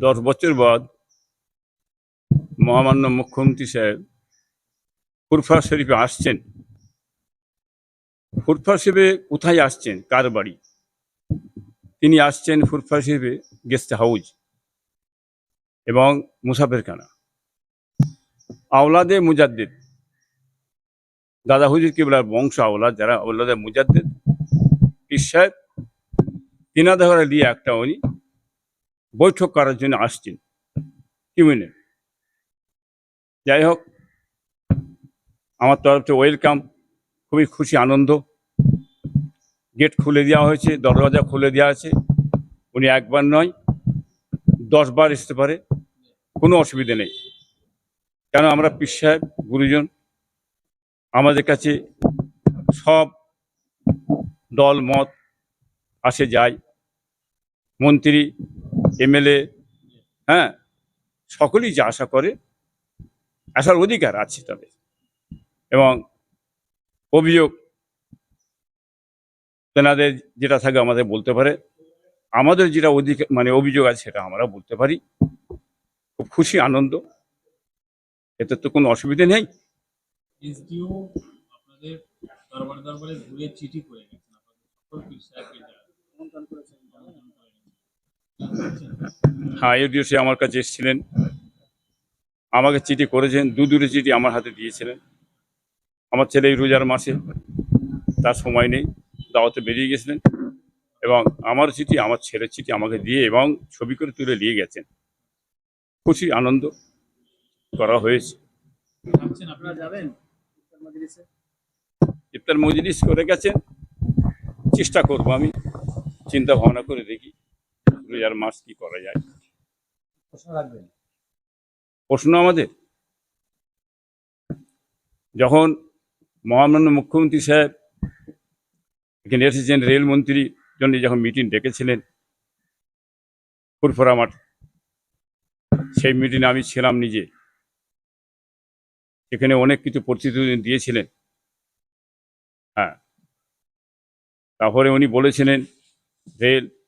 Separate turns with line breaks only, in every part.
দশ বছর বাদ মহামান্য মুখ্যমন্ত্রী সাহেব ফুরফা শরীফে আসছেন। ফুরফা শরীফে কোথায় আসছেন? কার বাড়ি? তিনি আসছেন ফুরফা শরীফে গেস্ট হাউস এবং মুসাফেরখানা। আওলাদে মুজাদ্দিদ। দাদা হুজুর কিবলার বংশ আওলাদ যারা, আওলাদে মুজাদ্দিদ। পীর সাহেব তিনাদা ঘরে দিয়ে একটা উনি বৈঠক করার জন্য আসছেন। বুঝলেন যাই হোক আমার তরফ থেকে ওয়েলকাম খুবই খুশি, আনন্দ। গেট খুলে দেওয়া হয়েছে দরওয়াজা খুলে দেওয়া আছে। উনি একবার নয়, দশবার আসতে পারে, কোনো অসুবিধা নেই। কেন আমরা পীর সাহেব, গুরুজন, আমাদের কাছে সব দল, মত আসে, যায়। মন্ত্রী এমএলএ হ্যাঁ সকলেই যা আশা করে, আসার অধিকার আছে তবে এবং অভিযোগ তেনাদের যেটা থাকে আমাদের বলতে পারে। আমাদের যেটা অধিকার মানে অভিযোগ আছে সেটা আমরা বলতে পারি। খুব খুশি, আনন্দ। এতে তো কোনো অসুবিধে নেই।
চিঠি করে
হ্যাঁ এডিও সে আমার কাছে এসেছিলেন। আমাকে চিঠি করেছেন দু দূরে চিঠি আমার হাতে দিয়েছিলেন। আমার ছেলে এই রোজার মাসে তার সময় নেই দাওয়াতে বেরিয়ে গেছিলেন এবং আমার চিঠি আমার ছেলের চিঠি আমাকে দিয়ে এবং ছবি করে তুলে নিয়ে গেছেন। খুশি আনন্দ করা হয়েছে। ইফতার মজলিস করে গেছেন চেষ্টা করব আমি চিন্তা ভাবনা করে দেখি। রোজার মাস কি করা যায়?
প্রশ্ন রাখবেন।
প্রশ্ন আমাদের। যখন মহামান্য মুখ্যমন্ত্রী সাহেব এখানে এসেছেন রেলমন্ত্রীর জন্য যখন মিটিং ডেকেছিলেন ফুরফুরা মাঠ সেই মিটিংয়ে আমি ছিলাম নিজে। সেখানে অনেক কিছু প্রতিশ্রুতি দিয়েছিলেন। হ্যাঁ। তারপরে উনি বলেছিলেন রেল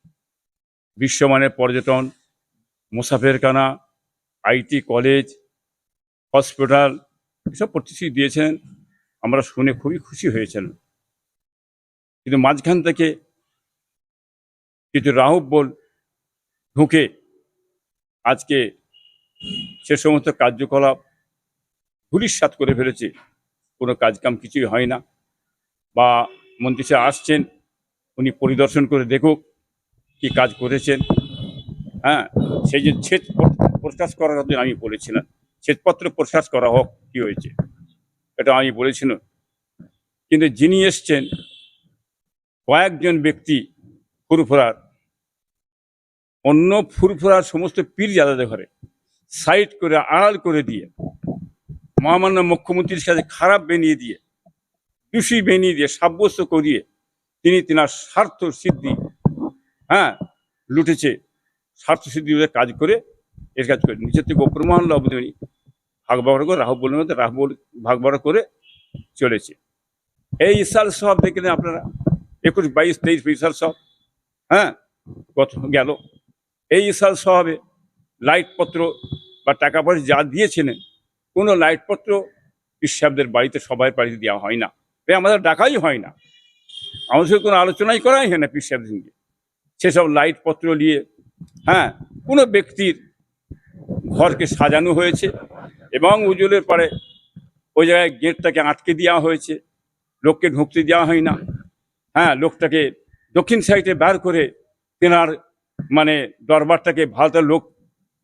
বিশ্বমানের পর্যটন, মুসাফেরখানা আইটি কলেজ, হসপিটাল, এসব প্রতিশ্রুতি দিয়েছেন। আমরা শুনে খুবই খুশি হয়েছেন। কিন্তু মাঝখান থেকে কিছু রাহুবল ঢুকে আজকে সে সমস্ত কার্যকলাপ ধুলিস্বাত করে ফেলেছে। কোনো কাজকাম কিছুই হয় না। বা মন্ত্রী আসছেন, উনি পরিদর্শন করে দেখুক। কি কাজ করেছেন? হ্যাঁ সেই যে ছেদ প্রকাশ করার জন্য আমি বলেছিলাম। ছেদপত্র প্রকাশ করা হোক, কি হয়েছে? এটা আমি বলেছিলাম কিন্তু যিনি এসছেন, কয়েকজন ব্যক্তি ফুরফুরার, অন্য ফুরফুরার সমস্ত পীর জাদাদের ঘরে, সাইড করে, আড়াল করে দিয়ে, মহামান্য মুখ্যমন্ত্রীর সাথে খারাপ বেনিয়ে দিয়ে, দোষী বেনিয়ে দিয়ে, সাব্যস্ত করিয়ে, তিনি তিনার স্বার্থ সিদ্ধি হ্যাঁ লুটেছে। স্বার্থ সিদ্ধি কাজ করে এর কাজ করে। নিচের থেকে ওপর মহল অবধি ভাগ বাগড় করে রাহু বলের মধ্যে রাহু ভাগ বাগড় করে চলেছে। এই ইসাল সব দেখলেন আপনারা। একুশ, বাইশ, তেইশ ইসাল সব। হ্যাঁ গত গেল। এই ইসাল সবে লাইটপত্র বা টাকা পয়সা যা দিয়েছিলেন কোনো লাইটপত্র ঈশ্বাবদের বাড়িতে সবাই বাড়িতে দেওয়া হয় না। এ আমাদের ডাকাই হয় না। আমাদের কোনো আলোচনাই করাই হয় না সাহেবদের সঙ্গে। সেসব লাইটপত্র নিয়ে হ্যাঁ কোনো ব্যক্তির ঘরকে সাজানো হয়েছে এবং উজ্জ্বলের পরে ওই জায়গায় গেটটাকে আটকে দেওয়া হয়েছে, লোককে ঢুকতে দেওয়া হয় না। হ্যাঁ লোকটাকে দক্ষিণ সাইডে বার করে তেনার মানে দরবারটাকে ভালো লোক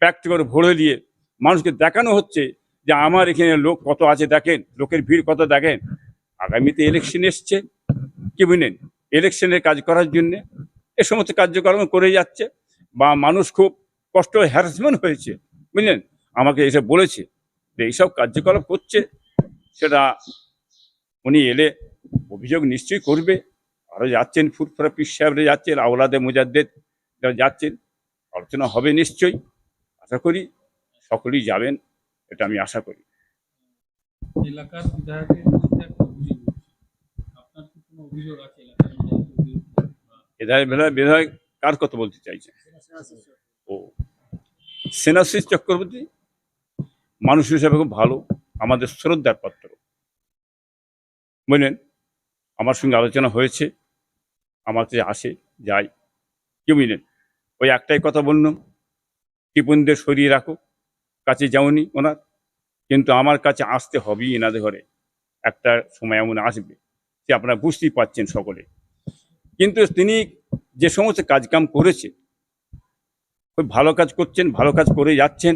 প্যাক্ট করে ভরে দিয়ে মানুষকে দেখানো হচ্ছে যে আমার এখানে লোক কত আছে দেখেন, লোকের ভিড় কত দেখেন। আগামীতে ইলেকশন এসছে, কি বুঝলেন? ইলেকশনের কাজ করার জন্যে এ সমস্ত কার্যক্রম করে যাচ্ছে বা মানুষ খুব কষ্ট হ্যারাসমেন্ট হয়েছে, বুঝলেন? আমাকে এসে বলেছে যে এইসব কার্যকলাপ করছে, সেটা উনি এলে অভিযোগ নিশ্চয়ই করবে। আরও যাচ্ছেন, ফুরফুরা পিস সাহেবরা যাচ্ছেন, আওলাদে মুজাদ্দেদ যারা যাচ্ছেন, আলোচনা হবে নিশ্চয়ই। আশা করি সকলেই যাবেন, এটা আমি আশা করি।
এলাকার বিধায়কের আপনার কি কোনো অভিযোগ আছে? বিরুদ্ধে
বিধায়ক কার কথা বলতে চাইছে? ও। সেনাশিস চক্রবর্তী মানুষ হিসাবে খুব ভালো, আমাদের শ্রদ্ধার পাত্র। বুঝলেন? আমার সঙ্গে আলোচনা হয়েছে, আমার কাছে আসে যাই কি বুঝলেন ওই একটাই কথা বললাম টিপুনদের সরিয়ে রাখো, কাছে যাওনি ওনার, কিন্তু আমার কাছে আসতে হবেই এনাদের ঘরে। একটা সময় এমন আসবে যে আপনারা বুঝতেই পাচ্ছেন সকলে। কিন্তু তিনি যে সমস্ত কাজকাম করেছে খুব ভালো কাজ করছেন, ভালো কাজ করে যাচ্ছেন।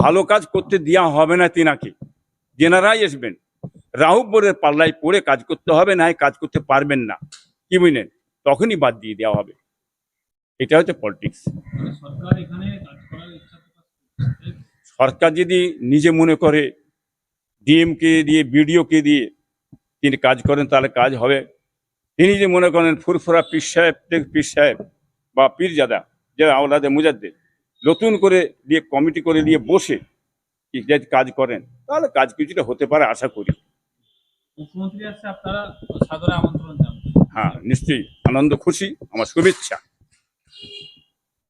ভালো কাজ করতে দেওয়া হবে না তিনাকে। জেনারাই আসবেন রাহুব বোর্ডের পাল্লায় পড়ে কাজ করতে হবে, না কাজ করতে পারবেন না। কি বুঝলেন? তখনই বাদ দিয়ে দেওয়া হবে। এটা হচ্ছে পলিটিক্স
সরকার
যদি নিজে মনে করে ডিএমকে দিয়ে বিডিওকে দিয়ে তিনি কাজ করেন, তাহলে কাজ হবে। তিনি যে মনে করেন ফুরফুরা পীর সাহেব পীর সাহেব বা পীরজাদা যারা আওলাদে মুজাদ্দের নতুন করে দিয়ে কমিটি করে নিয়ে বসে কাজ করেন তাহলে কাজ কিছুটা হতে পারে আশা করি। হ্যাঁ নিশ্চয়ই। আনন্দ খুশি আমার শুভেচ্ছা।